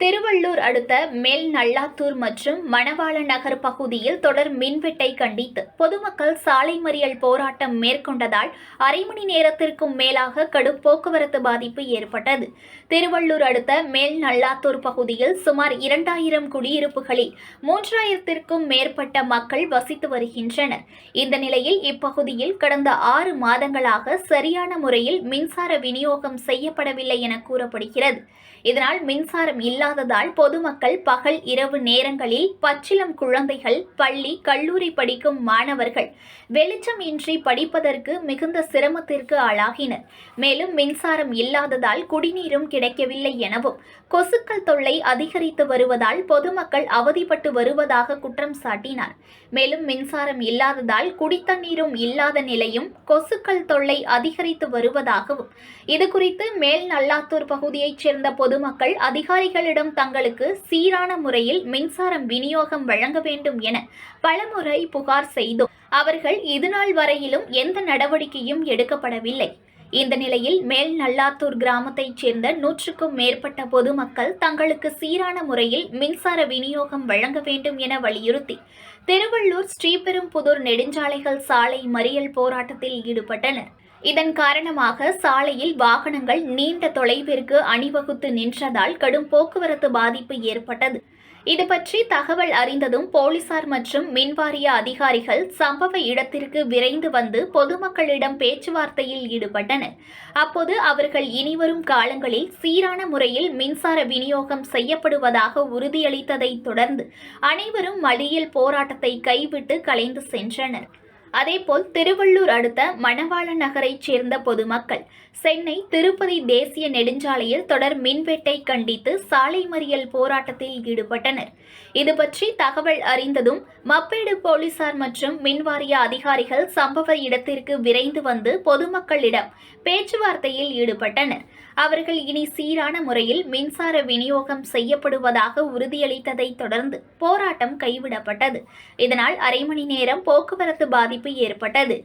திருவள்ளூர் அடுத்த மேல் நல்லாத்தூர் மற்றும் மணவாள நகர் பகுதியில் தொடர் மின்வெட்டை கண்டித்து பொதுமக்கள் சாலை மறியல் போராட்டம் மேற்கொண்டதால் அரை மணி நேரத்திற்கும் மேலாக கடும் போக்குவரத்து பாதிப்பு ஏற்பட்டது. திருவள்ளூர் அடுத்த மேல் நல்லாத்தூர் பகுதியில் சுமார் இரண்டாயிரம் குடியிருப்புகளில் மூன்றாயிரத்திற்கும் மேற்பட்ட மக்கள் வசித்து வருகின்றனர். இந்த நிலையில் இப்பகுதியில் கடந்த ஆறு மாதங்களாக சரியான முறையில் மின்சார விநியோகம் செய்யப்படவில்லை என கூறப்படுகிறது. இதனால் மின்சாரம் இல்லாததால் பொதுமக்கள் பகல் இரவு நேரங்களில் பச்சிளம் குழந்தைகள் பள்ளி கல்லூரி படிக்கும் மாணவர்கள் வெளிச்சம் இன்றி படிப்பதற்கு மிகுந்த சிரமத்திற்கு ஆளாகினர். மேலும் மின்சாரம் இல்லாததால் குடிநீரும் கிடைக்கவில்லை எனவும் கொசுக்கள் தொல்லை அதிகரித்து வருவதால் பொதுமக்கள் அவதிப்பட்டு வருவதாக குற்றம் சாட்டினார். மேலும் மின்சாரம் இல்லாததால் குடித்தண்ணீரும் இல்லாத நிலையும் கொசுக்கள் தொல்லை அதிகரித்து வருவதாகவும் இதுகுறித்து மேல் நல்லாத்தூர் பகுதியைச் சேர்ந்த பொதுமக்கள் அதிகாரிகளிடம் தங்களுக்கு சீரான முறையில் மின்சாரம் விநியோகம் வழங்க வேண்டும் என பலமுறை புகார் செய்தோம். அவர்கள் இதுநாள் வரையிலும் எந்த நடவடிக்கையும் எடுக்கப்படவில்லை. இந்த நிலையில் மேல் நல்லாத்தூர் கிராமத்தைச் சேர்ந்த நூற்றுக்கும் மேற்பட்ட பொதுமக்கள் தங்களுக்கு சீரான முறையில் மின்சார விநியோகம் வழங்க வேண்டும் என வலியுறுத்தி திருவள்ளூர் ஸ்ரீபெரும்புதூர் நெடுஞ்சாலைகள் சாலை மறியல் போராட்டத்தில் ஈடுபட்டனர். இதன் காரணமாக சாலையில் வாகனங்கள் நீண்ட தொலைவிற்கு அணிவகுத்து நின்றதால் கடும் போக்குவரத்து பாதிப்பு ஏற்பட்டது. இது பற்றி தகவல் அறிந்ததும் போலீசார் மற்றும் மின்வாரிய அதிகாரிகள் சம்பவ இடத்திற்கு விரைந்து வந்து பொதுமக்களிடம் பேச்சுவார்த்தையில் ஈடுபட்டனர். அப்போது அவர்கள் இனிவரும் காலங்களில் சீரான முறையில் மின்சார விநியோகம் செய்யப்படுவதாக உறுதியளித்ததைத் தொடர்ந்து அனைவரும் மடியில் போராட்டத்தை கைவிட்டு கலைந்து சென்றனர். அதேபோல் திருவள்ளூர் அடுத்த மணவாள நகரைச் சேர்ந்த பொதுமக்கள் சென்னை திருப்பதி தேசிய நெடுஞ்சாலையில் தொடர் மின்வெட்டை கண்டித்து சாலை மறியல் போராட்டத்தில் ஈடுபட்டனர். இது பற்றி தகவல் அறிந்ததும் மப்பேடு போலீசார் மற்றும் மின்வாரிய அதிகாரிகள் சம்பவ இடத்திற்கு விரைந்து வந்து பொதுமக்களிடம் பேச்சுவார்த்தையில் ஈடுபட்டனர். அவர்கள் இனி சீரான முறையில் மின்சார விநியோகம் செய்யப்படுவதாக உறுதியளித்ததைத் தொடர்ந்து போராட்டம் கைவிடப்பட்டது. இதனால் அரை மணி நேரம் போக்குவரத்து பாதிப்பு ஏற்பட்டது.